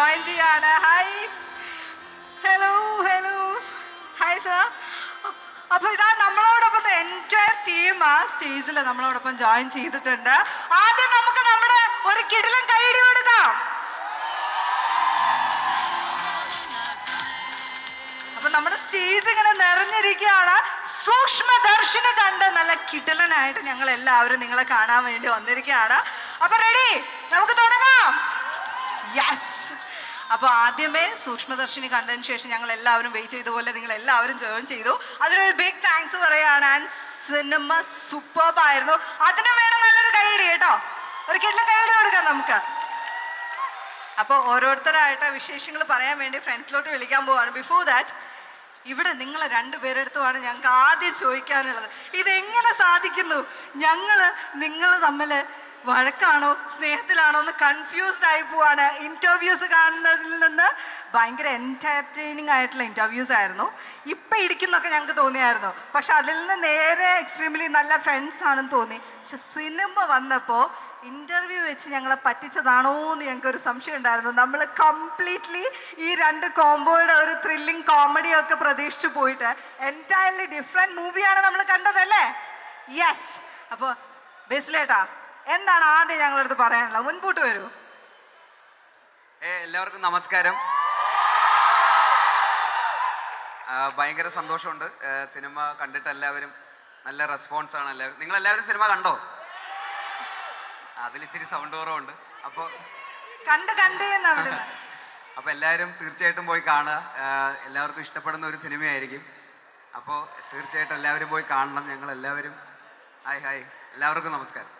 Join ചെയ്യാണ് hi hello hello hi sir അപ്പൊ ഇതാ നമ്മളോടൊപ്പം എന്റയർ ടീം ആ സ്റ്റേജിൽ നമ്മളോടൊപ്പം ജോയിൻ ചെയ്തിട്ടുണ്ട്. ആദ്യം നമുക്ക് നമ്മുടെ ഒരു കിടിലൻ കൈയിടി കൊടുക്കാം. അപ്പൊ നമ്മുടെ സ്റ്റേജ് ഇങ്ങനെ നിറഞ്ഞിരിക്കുകയാണ്. സൂക്ഷ്മദർശന കണ്ട് നല്ല കിടലനായിട്ട് ഞങ്ങൾ എല്ലാവരും നിങ്ങളെ കാണാൻ വേണ്ടി വന്നിരിക്കുകയാണ്. അപ്പൊ റെഡി നമുക്ക് തുടങ്ങാം. യെസ് അപ്പൊ ആദ്യമേ സൂക്ഷ്മദർശിനി കണ്ടതിന് ശേഷം ഞങ്ങൾ എല്ലാവരും വെയിറ്റ് ചെയ്ത. പോലെ നിങ്ങൾ എല്ലാവരും ജോയിൻ ചെയ്തു. അതിനൊരു ബിഗ് താങ്ക്സ് പറയുകയാണ്. ആൻഡ് സിനിമ സൂപ്പർബ് ആയിരുന്നു. അതിനും വേണം നല്ലൊരു കൈയടി കേട്ടോ. ഒരു കിടിലൻ കൈയടി കൊടുക്കാം നമുക്ക്. അപ്പോൾ ഓരോരുത്തരായിട്ട് വിശേഷങ്ങൾ പറയാൻ വേണ്ടി ഫ്രണ്ട്സിലോട്ട് വിളിക്കാൻ പോവാണ്. ബിഫോർ ദാറ്റ് ഇവിടെ നിങ്ങളെ രണ്ടുപേരെടുത്തുമാണ് ഞങ്ങൾക്ക് ആദ്യം ചോദിക്കാനുള്ളത്. ഇതെങ്ങനെ സാധിക്കുന്നു? ഞങ്ങൾ നിങ്ങൾ തമ്മിൽ വഴക്കാണോ സ്നേഹത്തിലാണോ എന്ന് കൺഫ്യൂസ്ഡ് ആയി പോവാണ്. ഇന്റർവ്യൂസ് കാണുന്നതിൽ നിന്ന് ഭയങ്കര എന്റർടൈനിങ് ആയിട്ടുള്ള ഇന്റർവ്യൂസ് ആയിരുന്നു. ഇപ്പം ഇടിക്കുന്നൊക്കെ ഞങ്ങൾക്ക് തോന്നിയായിരുന്നു. പക്ഷെ അതിൽ നിന്ന് നേരെ എക്സ്ട്രീംലി നല്ല ഫ്രണ്ട്സ് ആണെന്ന് തോന്നി. പക്ഷെ സിനിമ വന്നപ്പോൾ ഇന്റർവ്യൂ വെച്ച് ഞങ്ങളെ പറ്റിച്ചതാണോ എന്ന് ഞങ്ങൾക്ക് ഒരു സംശയം ഉണ്ടായിരുന്നു. നമ്മൾ കംപ്ലീറ്റ്ലി ഈ രണ്ട് കോംബോയുടെ ഒരു ത്രില്ലിംഗ് കോമഡിയൊക്കെ പ്രതീക്ഷിച്ചു പോയിട്ട് എന്റയർലി ഡിഫറെന്റ് മൂവിയാണ് നമ്മൾ കണ്ടതല്ലേ? യെസ് അപ്പോൾ ബേസിലേട്ടാ എന്താണ് ആദ്യം ഞങ്ങളടുത്ത് പറയാനുള്ളത് മുൻപോട്ട് വരൂ. എല്ലാവർക്കും നമസ്കാരം. ഭയങ്കര സന്തോഷമുണ്ട്. സിനിമ കണ്ടിട്ട് എല്ലാവരും നല്ല റെസ്പോൺസ് ആണ് എല്ലാവരും. നിങ്ങൾ എല്ലാവരും സിനിമ കണ്ടോ? അതിലിത്തിരി സൗണ്ട് കുറവുണ്ട്. അപ്പോൾ കണ്ട് കണ്ടേ അപ്പോൾ എല്ലാവരും തീർച്ചയായിട്ടും പോയി കാണുക. എല്ലാവർക്കും ഇഷ്ടപ്പെടുന്ന ഒരു സിനിമയായിരിക്കും. അപ്പോൾ തീർച്ചയായിട്ടും എല്ലാവരും പോയി കാണണം. ഞങ്ങൾ എല്ലാവരും ഹായ് ഹായ്. എല്ലാവർക്കും നമസ്കാരം.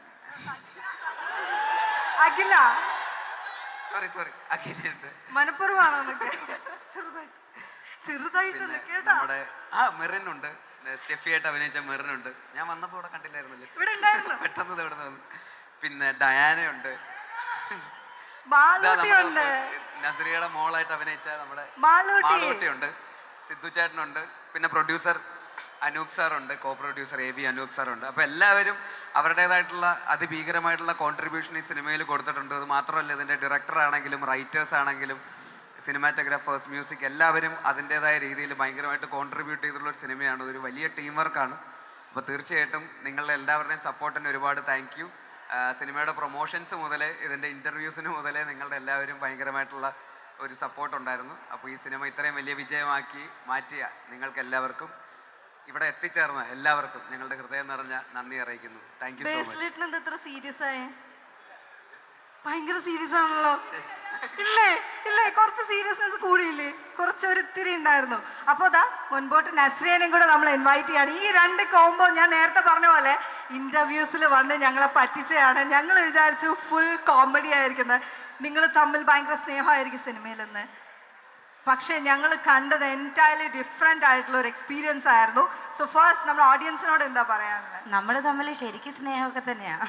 അഖില. സോറി സോറി അഖിലുണ്ട് മനഃപൂർവമാണോ എന്നൊക്കെ ചെറുതായിട്ട് ചെറുതായിട്ട് കേട്ടോ. നമ്മുടെ ആ മെറിനുണ്ട്. സ്റ്റെഫിയായിട്ട് അഭിനയിച്ച മെറിനുണ്ട്. ഞാൻ വന്നപ്പോൾ ഇവിടെ കണ്ടില്ലായിരുന്നു ഇവിടെ ഉണ്ടായിരുന്നു. പെട്ടെന്ന് ഇവിടെ വന്നു. പിന്നെ ഡയാനയുണ്ട്. നസറിയുടെ ഉണ്ട് നസറിയയുടെ മോളായിട്ട് അഭിനയിച്ച നമ്മുടെ മാളൂട്ടി ഉണ്ട് സിദ്ധു ചേട്ടനുണ്ട്. പിന്നെ producer Anoop സാറുണ്ട് co producer A B Anoop സാറുണ്ട്. അപ്പോൾ എല്ലാവരും അവരുടേതായിട്ടുള്ള അതിഭീകരമായിട്ടുള്ള കോൺട്രിബ്യൂഷൻ ഈ സിനിമയിൽ കൊടുത്തിട്ടുണ്ട്. അത് മാത്രമല്ല ഇതിന്റെ ഡയറക്ടർ ആണെങ്കിലും റൈറ്റേഴ്സ് ആണെങ്കിലും സിനിമാറ്റോഗ്രാഫേഴ്സ് മ്യൂസിക് എല്ലാവരും അതിന്റേതായ രീതിയിൽ ഭയങ്കരമായിട്ട് കോൺട്രിബ്യൂട്ട് ചെയ്തിട്ടുള്ള ഒരു സിനിമയാണ്. ഒരു വലിയ ടീം വർക്കാണ് അപ്പോൾ തീർച്ചയായിട്ടും നിങ്ങളുടെ എല്ലാവരുടെയും സപ്പോർട്ടിന് ഒരുപാട് താങ്ക് യു സിനിമയുടെ പ്രൊമോഷൻസ് മുതലേ ഇതിന്റെ ഇന്റർവ്യൂസിന് മുതലേ നിങ്ങളുടെ എല്ലാവരും ഭയങ്കരമായിട്ടുള്ള ഒരു സപ്പോർട്ട് ഉണ്ടായിരുന്നു. അപ്പോൾ ഈ സിനിമ ഇത്രയും വലിയ വിജയമാക്കി മാറ്റിയ നിങ്ങൾക്ക് എല്ലാവർക്കും ഇവിടെ എത്തിച്ചേർന്ന എല്ലാവർക്കും ഞങ്ങളുടെ ഹൃദയം നിറഞ്ഞ നന്ദി അറിയിക്കുന്നു. താങ്ക് യു ഇത്ര സീരിയസ് ആയേ? ഭയങ്കര സീരിയസ് ആണല്ലോ. ഇല്ലേ? ഇല്ലേ? കുറച്ച് സീരിയസ്നെസ് കൂടിയില്ലേ? കുറച്ച് ഒരു ഇത്തിരി ഉണ്ടായിരുന്നു. അപ്പോൾ അതാ മുൻപോട്ട് നസ്രിയനെയും കൂടെ നമ്മൾ ഇൻവൈറ്റ് ചെയ്യാണ്. ഈ രണ്ട് കോംബോ ഞാൻ നേരത്തെ പറഞ്ഞ പോലെ ഇന്റർവ്യൂസിൽ വന്ന് ഞങ്ങളെ പറ്റിച്ചതാണ്. ഞങ്ങൾ വിചാരിച്ചു ഫുൾ കോമഡി ആയിരിക്കുന്നത്. നിങ്ങൾ തമ്മിൽ ഭയങ്കര സ്നേഹമായിരിക്കും സിനിമയിലെന്ന്. പക്ഷേ ഞങ്ങൾ കണ്ടത് എന്റയർലി ഡിഫറെന്റ് ആയിട്ടുള്ള ഒരു എക്സ്പീരിയൻസ് ആയിരുന്നു. സോ ഫസ്റ്റ് നമ്മുടെ ഓഡിയൻസിനോട് എന്താ പറയാനുള്ളത് നമ്മൾ തമ്മിൽ ശരിക്കും സ്നേഹമൊക്കെ തന്നെയാണ്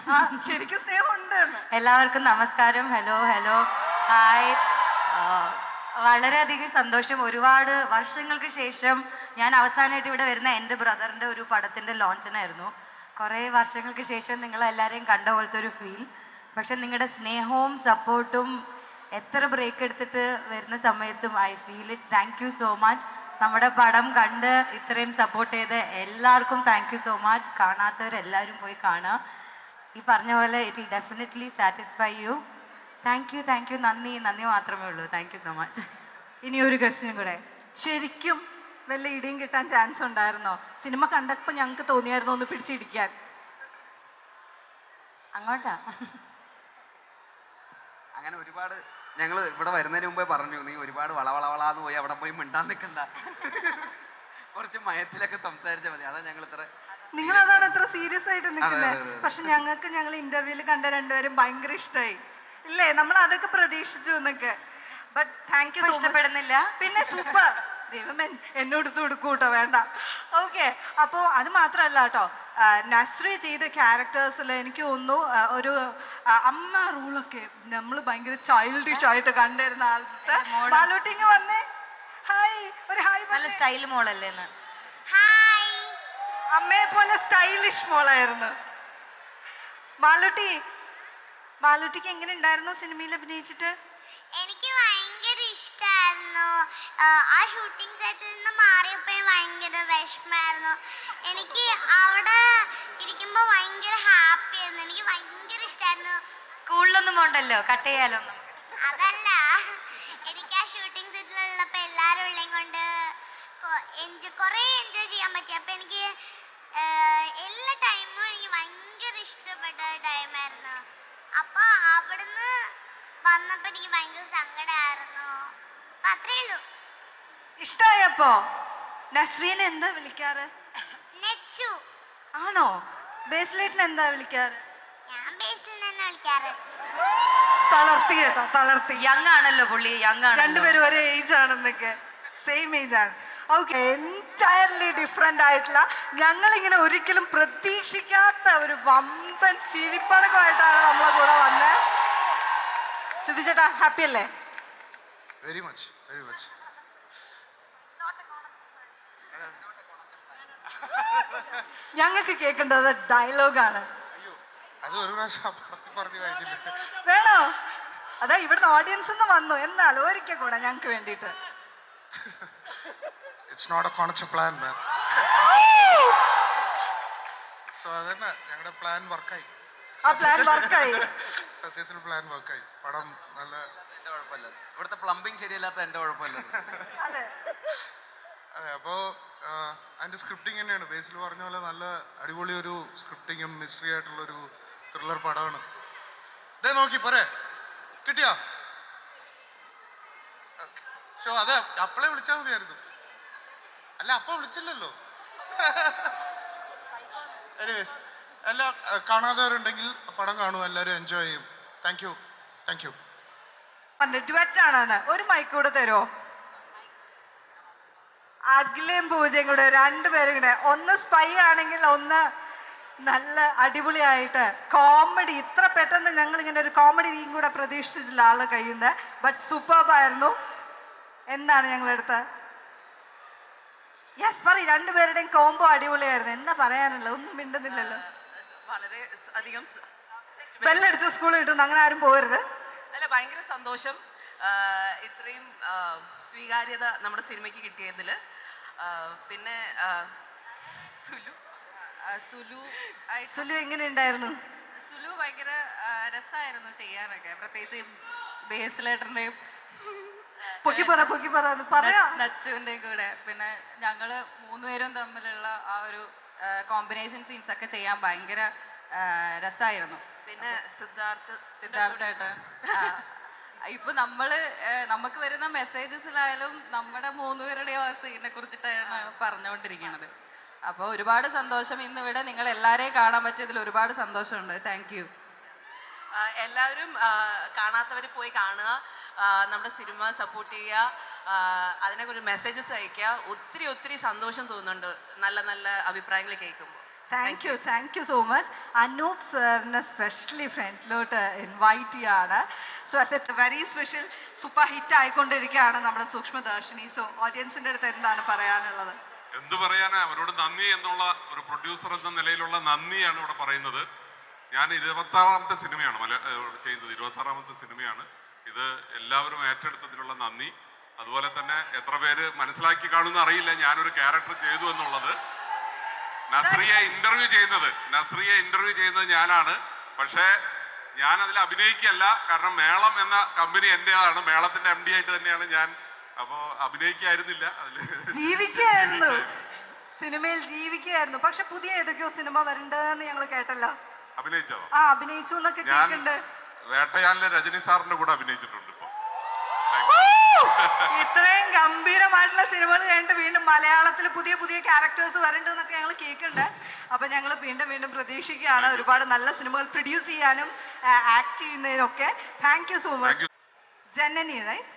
ശരിക്കും സ്നേഹമുണ്ട്. എല്ലാവർക്കും നമസ്കാരം. Hello hello. ഹായ് വളരെയധികം സന്തോഷം. ഒരുപാട് വർഷങ്ങൾക്ക് ശേഷം ഞാൻ അവസാനമായിട്ട് ഇവിടെ വരുന്ന എന്റെ ബ്രദറിന്റെ ഒരു പടത്തിന്റെ ലോഞ്ചനായിരുന്നു. കുറേ വർഷങ്ങൾക്ക് ശേഷം നിങ്ങളെല്ലാവരെയും കണ്ട പോലത്തെ ഒരു ഫീൽ പക്ഷെ നിങ്ങളുടെ സ്നേഹവും സപ്പോർട്ടും എത്ര ബ്രേക്ക് എടുത്തിട്ട് വരുന്ന സമയത്തും I feel it thank you so much നമ്മുടെ പടം കണ്ട് ഇത്രയും സപ്പോർട്ട് ചെയ്ത് എല്ലാവർക്കും താങ്ക് യു സോ മച്ച് കാണാത്തവരെല്ലാവരും പോയി കാണുക. ഈ പറഞ്ഞ പോലെ it will definitely satisfy you thank you thank you നന്ദി നന്ദി മാത്രമേ ഉള്ളൂ. താങ്ക് യു സോ മച്ച് ഇനി ഒരു ക്വസ്റ്റിനും കൂടെ. ശരിക്കും വല്ല ഇടിയും കിട്ടാൻ ചാൻസ് ഉണ്ടായിരുന്നോ? സിനിമ കണ്ടപ്പോൾ ഞങ്ങൾക്ക് തോന്നിയായിരുന്നോ ഒന്ന് പിടിച്ചിടിക്കാൻ അങ്ങോട്ടാ? അങ്ങനെ ഒരുപാട് ഞങ്ങൾ ഇവിടെ വരുന്നതിന് മുമ്പേ പറഞ്ഞു നീ ഒരുപാട് വളവളവളാന്ന് പോയി അവിടെ പോയി മിണ്ടാൻ നിൽക്കണ്ട കുറച്ച് മയത്തിലൊക്കെ സംസാരിച്ചാൽ മതി. അതാ ഞങ്ങൾ ഇത്ര നിങ്ങൾ അതാണ് ഇത്ര സീരിയസ് ആയിട്ട് നിൽക്കുന്നത്. പക്ഷെ ഞങ്ങൾക്ക് ഞങ്ങൾ ഇന്റർവ്യൂവിൽ കണ്ട രണ്ടുപേരും ഭയങ്കര ഇഷ്ടമായി ഇല്ലേ? നമ്മൾ അതൊക്കെ പ്രതീക്ഷിച്ചു എന്നൊക്കെ. ബട്ട് താങ്ക് യു ഇഷ്ടപ്പെടുന്നില്ല. പിന്നെ സൂപ്പർ ദൈവമേ എന്നോട് കൊടുക്കൂ കേട്ടോ വേണ്ട. ഓക്കെ അപ്പോൾ അത് മാത്രമല്ല കേട്ടോ നസ്രി ചെയ്ത ക്യാരക്ടേഴ്സിൽ എനിക്ക് തോന്നുന്നു ഒരു അമ്മ റൂളൊക്കെ നമ്മൾ ഭയങ്കര ചൈൽഡിഷ് ആയിട്ട് കണ്ടിരുന്ന ആളത്തെ ബാലോട്ടിങ് വന്നേ. ഹായ് ഒരു ഹായ് നല്ല സ്റ്റൈൽ മോളല്ലേന്ന് അമ്മയെ പോലെ സ്റ്റൈലിഷ് മോളായിരുന്നു. ബാലുട്ടി ബാലുട്ടിക്ക് എങ്ങനെ ഉണ്ടായിരുന്നു സിനിമയിൽ അഭിനയിച്ചിട്ട്? എനിക്ക് ഭയങ്കര ഇഷ്ടമായിരുന്നു ആ ഷൂട്ടിംഗ് സെറ്റിൽ നിന്ന് മാറിയപ്പോൾ ഭയങ്കര വിഷമമായിരുന്നു. എനിക്ക് അവിടെ ഇരിക്കുമ്പോൾ ഭയങ്കര ഹാപ്പി ആയിരുന്നു. എനിക്ക് ഭയങ്കര ഇഷ്ടമായിരുന്നു സ്കൂളിലൊന്നും പോണ്ടല്ലോ? കട്ട് ചെയ്യാലോ? അതല്ല. എനിക്ക് ആ ഷൂട്ടിംഗ് സെറ്റിലുള്ളപ്പോൾ എല്ലാവരും ഉള്ളതും കൊണ്ട് കുറേ എൻജോയ് ചെയ്യാൻ പറ്റി. അപ്പം എനിക്ക് വന്നപ്പോൾ എനിക്ക് ഭയങ്കര സങ്കടമായിരുന്നു അത്രേ ഉള്ളൂ. ഇഷ്ടമായപ്പോ നസ്രീനെ എന്താ വിളിക്കാറ്? നെച്ചു. ആണോ? ബേസ്ലേറ്റിന് എന്താ വിളിക്കാറ്? ഞാൻ ബേസിൽ തന്നെ വിളിക്കാറ്. തളർത്തി കേട്ടോ തളർത്തി. യങ് ആണല്ലോ പുള്ളി യങ് ആണ് രണ്ടുപേരും ഒരേ ഏജ് ആണെന്നൊക്കെ. സെയിം ഏജ് ആണ്. ഓക്കെ എന്റയർലി ഡിഫറെന്റ് ആയിട്ടുള്ള ഞങ്ങളിങ്ങനെ ഒരിക്കലും പ്രതീക്ഷിക്കാത്ത ഒരു വമ്പൻ ചിരിപ്പടക്കമായിട്ടാണ് നമ്മളെ കൂടെ വന്നത് സിധു ചേട്ടാ ഹാപ്പി അല്ലേ? വെരി മച്ച് വെരി മച്ച് ഞങ്ങൾക്ക് കേൾക്കേണ്ടത് ഡയലോഗാണ് വേണോ? അതാ ഇവിടുന്ന് ഓഡിയൻസ് നിന്ന് വന്നു. എന്നാൽ ഒരിക്കൽ കൂടെ ഞങ്ങൾക്ക് വേണ്ടിയിട്ട്. It's not a concept plan man so അതന്നെ ഞങ്ങളുടെ പ്ലാൻ വർക്കായി ആ പ്ലാൻ വർക്കായി സത്യത്തിൽ പ്ലാൻ വർക്കായി പടം നല്ല എന്റെ കുഴപ്പമില്ല. ഇവിടുത്തെ പ്ലംബിംഗ് ശരിയല്ലാത്ത എന്റെ കുഴപ്പമില്ല. അതെ. അതെ അപ്പോൾ അതിന്റെ സ്ക്രിപ്റ്റിംഗ് തന്നെയാണ്. ബേസിൽ പറഞ്ഞ പോലെ നല്ല അടിപൊളി ഒരു സ്ക്രിപ്റ്റിങ്ങും മിസ്റ്ററി ആയിട്ടുള്ള ഒരു ത്രില്ലർ പടമാണ്. ഇതേ നോക്കി പോരെ. കിട്ടിയോ? ഷോ അതെ അപ്പളെ വിളിച്ചാൽ മതിയായിരുന്നു. അല്ല അപ്പൊ വിളിച്ചില്ലല്ലോ. എനിവേസ് എല്ലാ കാണാത്തവരുണ്ടെങ്കിൽ പടം കാണും എല്ലാവരും എൻജോയ് ചെയ്യും. Thank you thank you duet ആണെന്ന്. ഒരു മൈക്ക് കൂടെ തരുമോ അഖിലയും പൂജയും കൂടെ രണ്ടുപേരും കൂടെ. ഒന്ന് സ്പൈ ആണെങ്കിൽ ഒന്ന് നല്ല അടിപൊളിയായിട്ട് കോമഡി ഇത്ര പെട്ടെന്ന് ഞങ്ങൾ ഇങ്ങനെ ഒരു കോമഡിയും കൂടെ പ്രതീക്ഷിച്ചില്ല ആളുടെ കയ്യിൽ നിന്ന്. ബട്ട് സൂപ്പർബായിരുന്നു എന്താണ് ഞങ്ങളെടുത്ത്? യെസ് പറ രണ്ടുപേരുടെയും കോംബോ അടിപൊളിയായിരുന്നു. എന്താ പറയാനുള്ളത്? ഒന്നും മിണ്ടുന്നില്ലല്ലോ. വളരെ അധികം ബെല്ലടിച്ച സ്കൂളിൽ കിട്ടുന്നു അങ്ങനെ ആരും പോകരുത്. അല്ല ഭയങ്കര സന്തോഷം. ഇത്രയും സ്വീകാര്യത നമ്മുടെ സിനിമയ്ക്ക് കിട്ടിയതിൽ പിന്നെ സുലു സുലു സുലു എങ്ങനെ ഉണ്ടായിരുന്നു സുലു ഭയങ്കര രസമായിരുന്നു ചെയ്യാനൊക്കെ. പ്രത്യേകിച്ച് ബേസിലേട്ടന്റെയും പൊക്കി പറ പൊക്കി പറ പറയാ നച്ചുവിന്റെയും കൂടെ. പിന്നെ ഞങ്ങൾ മൂന്നുപേരും തമ്മിലുള്ള ആ ഒരു കോമ്പിനേഷൻ സീൻസ് ഒക്കെ ചെയ്യാൻ ഭയങ്കര രസമായിരുന്നു പിന്നെ സിദ്ധാർത്ഥ സിദ്ധാർത്ഥായിട്ട് ഇപ്പൊ നമ്മൾ നമുക്ക് വരുന്ന മെസ്സേജസിലായാലും നമ്മുടെ മൂന്നുപേരുടെയും ആ സീനെ കുറിച്ചിട്ടാണ് പറഞ്ഞുകൊണ്ടിരിക്കുന്നത് അപ്പോൾ ഒരുപാട് സന്തോഷം. ഇന്ന് ഇവിടെ നിങ്ങൾ എല്ലാവരെയും കാണാൻ പറ്റിയതിൽ ഒരുപാട് സന്തോഷമുണ്ട്. താങ്ക് യു എല്ലാവരും കാണാത്തവർ പോയി കാണുക. നമ്മുടെ സിനിമ സപ്പോർട്ട് ചെയ്യുക അതിനെ അതിനെക്കുറിച്ച് മെസ്സേജസ് അയക്കുക. ഒത്തിരി ഒത്തിരി സന്തോഷം തോന്നുന്നുണ്ട്. നല്ല നല്ല അഭിപ്രായങ്ങൾ കേൾക്കുമ്പോൾ. Thank you thank you so much Anoop സാറിനെ സ്പെഷ്യലി ഫ്രണ്ടിലോട്ട് ഇൻവൈറ്റ് ചെയ്യാണ്. So as a very special super hit ആയിക്കൊണ്ടിരിക്കുകയാണ് നമ്മുടെ സൂക്ഷ്മദർശിനി സോ ഓഡിയൻസിന്റെ അടുത്ത് എന്താണ് പറയാനുള്ളത്? എന്ത് പറയാനാ? അവരോട് നന്ദി എന്നുള്ള ഒരു പ്രൊഡ്യൂസർ എന്ന നിലയിലുള്ള നന്ദിയാണ് ഇവിടെ പറയുന്നത്. ഞാൻ ഇരുപത്താറാമത്തെ സിനിമയാണ് മല ചെയ്യുന്നത്. ഇരുപത്താറാമത്തെ സിനിമയാണ്. ഇത് എല്ലാവരും ഏറ്റെടുത്തതിനുള്ള നന്ദി. അതുപോലെ തന്നെ എത്ര പേര് മനസ്സിലാക്കി കാണുമെന്ന് അറിയില്ല. ഞാനൊരു ക്യാരക്ടർ ചെയ്തു എന്നുള്ളത്. നസ്രിയെ ഇന്റർവ്യൂ ചെയ്യുന്നത്. നസ്രിയെ ഇന്റർവ്യൂ ചെയ്യുന്നത് ഞാനാണ്. പക്ഷേ ഞാൻ അതിൽ അഭിനയിക്കല്ല കാരണം മേളം എന്ന കമ്പനി എന്റെതാണ് മേളത്തിന്റെ എം ഡി ആയിട്ട് തന്നെയാണ് ഞാൻ. അപ്പോൾ അഭിനയിക്കായിരുന്നില്ല. അതിൽ ജീവിക്കുകയായിരുന്നു സിനിമയിൽ ജീവിക്കുകയായിരുന്നു പക്ഷെ പുതിയ ഏതൊക്കെയോ സിനിമ വരണ്ടെന്ന് ഞങ്ങൾ കേട്ടല്ലോ. അഭിനയിച്ചോ ആ അഭിനയിച്ചു എന്നൊക്കെ ഞാൻ കേൾക്കുന്നുണ്ട് വേട്ടയാലിലെ രജനി സാറിന്റെ കൂടെ അഭിനയിച്ചിട്ടുണ്ട് ഇത്രയും ഗംഭീരമായിട്ടുള്ള സിനിമകൾ കഴിഞ്ഞിട്ട് വീണ്ടും മലയാളത്തിൽ പുതിയ പുതിയ ക്യാരക്ടേഴ്സ് വരണ്ടെന്നൊക്കെ ഞങ്ങൾ കേൾക്കുന്നുണ്ട് അപ്പൊ ഞങ്ങൾ വീണ്ടും വീണ്ടും പ്രതീക്ഷിക്കുകയാണ് ഒരുപാട് നല്ല സിനിമകൾ പ്രൊഡ്യൂസ് ചെയ്യാനും act ചെയ്യുന്നതിനൊക്കെ. Thank you so much. Janani right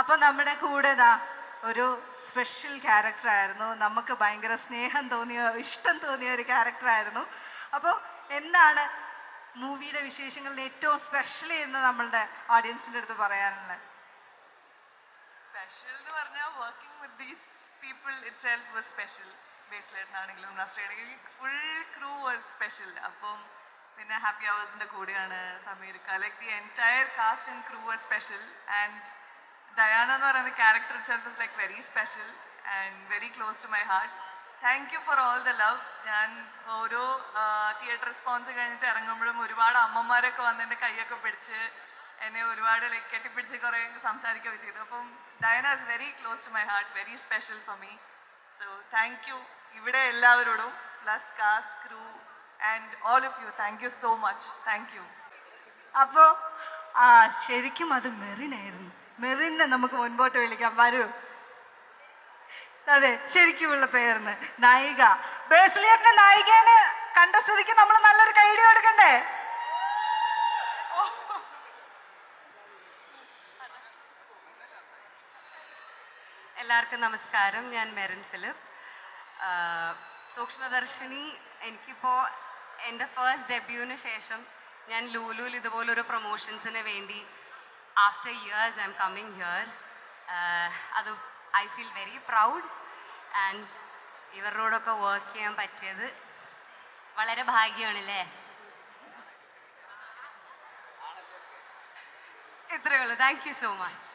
അപ്പൊ നമ്മുടെ കൂടെ ദാ ഒരു സ്പെഷ്യൽ ക്യാരക്ടർ ആയിരുന്നു. നമുക്ക് ഭയങ്കര സ്നേഹം തോന്നിയ ഇഷ്ടം തോന്നിയ ഒരു ക്യാരക്ടർ ആയിരുന്നു. അപ്പോൾ എന്താണ് മൂവിയുടെ വിശേഷങ്ങളിൽ ഏറ്റവും സ്പെഷ്യൽ എന്ന് നമ്മളുടെ ഓഡിയൻസിന്റെ അടുത്ത് പറയാനുള്ളത്. സ്പെഷ്യൽ എന്ന് പറഞ്ഞാൽ working with these people itself special ബേസ്ലേട്ടനാണെങ്കിലും full crew was special അപ്പം പിന്നെ ഹാപ്പി അവേഴ്സിന്റെ കൂടെയാണ് Sameer like the entire cast and crew was special and Diana എന്ന് പറയുന്ന character itself is like very special and very close to my heart thank you for all the love ഞാൻ ഓരോ theatre response കഴിഞ്ഞിട്ട് ഇറങ്ങുമ്പോഴും ഒരുപാട് അമ്മമാരൊക്കെ വന്ന് എന്റെ കൈയൊക്കെ പിടിച്ച് എന്നെ ഒരുപാട് ലൈക്ക് കെട്ടിപ്പിടിച്ച് കുറേ സംസാരിക്കുകയൊക്കെ ചെയ്തു. അപ്പം Diana is very close to my heart very special for me so thank you ഇവിടെ എല്ലാവരോടും plus cast crew and all of you thank you so much thank you അപ്പോൾ ശരിക്കും അത് മെറിനായിരുന്നു മെറിനെ നമുക്ക് മുൻപോട്ട് വിളിക്കാം. വരൂ. അതെ ശരിക്കുമുള്ള പേരെന്ന്. നായിക. ബേസിലിയറിന്റെ നായികേനെ കണ്ട സ്ഥിതിക്ക് നമ്മൾ നല്ലൊരു കൈഡി കൊടുക്കണ്ടേ എല്ലാവർക്കും നമസ്കാരം. ഞാൻ മെറിൻ ഫിലിപ്പ്. സൂക്ഷ്മദർശിനി എനിക്കിപ്പോൾ എന്റെ ഫസ്റ്റ് ഡെബ്യൂവിന് ശേഷം ഞാൻ ലൂലുവിൽ ഇതുപോലൊരു പ്രൊമോഷൻസിന് വേണ്ടി after years I'm coming here. അത് I feel very proud. And ഇവരോടൊക്കെ വർക്ക് ചെയ്യാൻ പറ്റിയത് വളരെ ഭാഗ്യമാണല്ലേ? ഇത്രയേ ഉള്ളൂ. Thank you so much